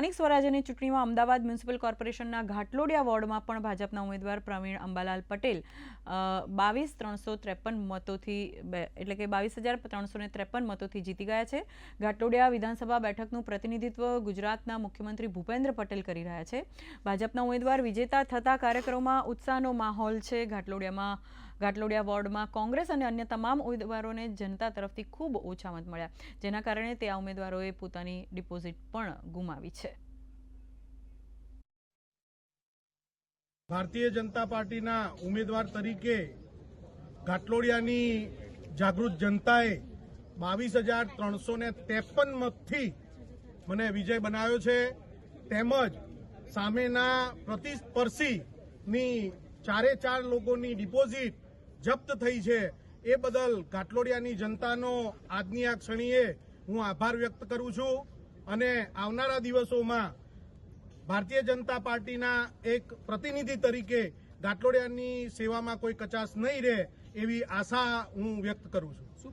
સ્થાનિક સ્વરાજ્યની ચૂંટણીમાં અમદાવાદ મ્યુનિસિપલ કોર્પોરેશનના ઘાટલોડિયા વોર્ડમાં પણ ભાજપના ઉમેદવાર પ્રવીણ અંબાલાલ પટેલ બાવીસ ત્રણસો ત્રેપન મતોથી એટલે કે બાવીસ હજાર ત્રણસો ને ત્રેપન મતોથી જીતી ગયા છે. ઘાટલોડિયા વિધાનસભા બેઠકનું પ્રતિનિધિત્વ ગુજરાતના મુખ્યમંત્રી ભૂપેન્દ્ર પટેલ કરી રહ્યા છે. ભાજપના ઉમેદવાર વિજેતા થતા કાર્યક્રમોમાં ઉત્સાહનો માહોલ છે. ઘાટલોડિયામાં ઘાટલોડિયા વોર્ડમાં કોંગ્રેસ અને અન્ય તમામ ઉમેદવારોને જનતા તરફથી ખૂબ ઓછા મત મળ્યા, જેના કારણે તે આ ઉમેદવારોએ પોતાની ડિપોઝિટ પણ ગુમાવી છે. ભારતીય જનતા પાર્ટીના ઉમેદવાર તરીકે ઘાટલોડિયાની જાગૃત જનતાએ બાવીસ હજાર ત્રણસો ને ત્રેપન મતથી મને વિજય બનાવ્યો છે. તેમજ સામેના પ્રતિસ્પર્શીની ચારે ચાર લોકોની ડિપોઝિટ જપ્ત થઈ છે. એ બદલ ઘાટલોડિયાની જનતાનો આજની આ ક્ષણીએ હું આભાર વ્યક્ત કરું છું અને આવનારા દિવસોમાં ભારતીય જનતા પાર્ટીના એક પ્રતિનિધિ તરીકે ઘાટલોડિયાની સેવામાં કોઈ કચાશ નહીં રહે એવી આશા હું વ્યક્ત કરું છું.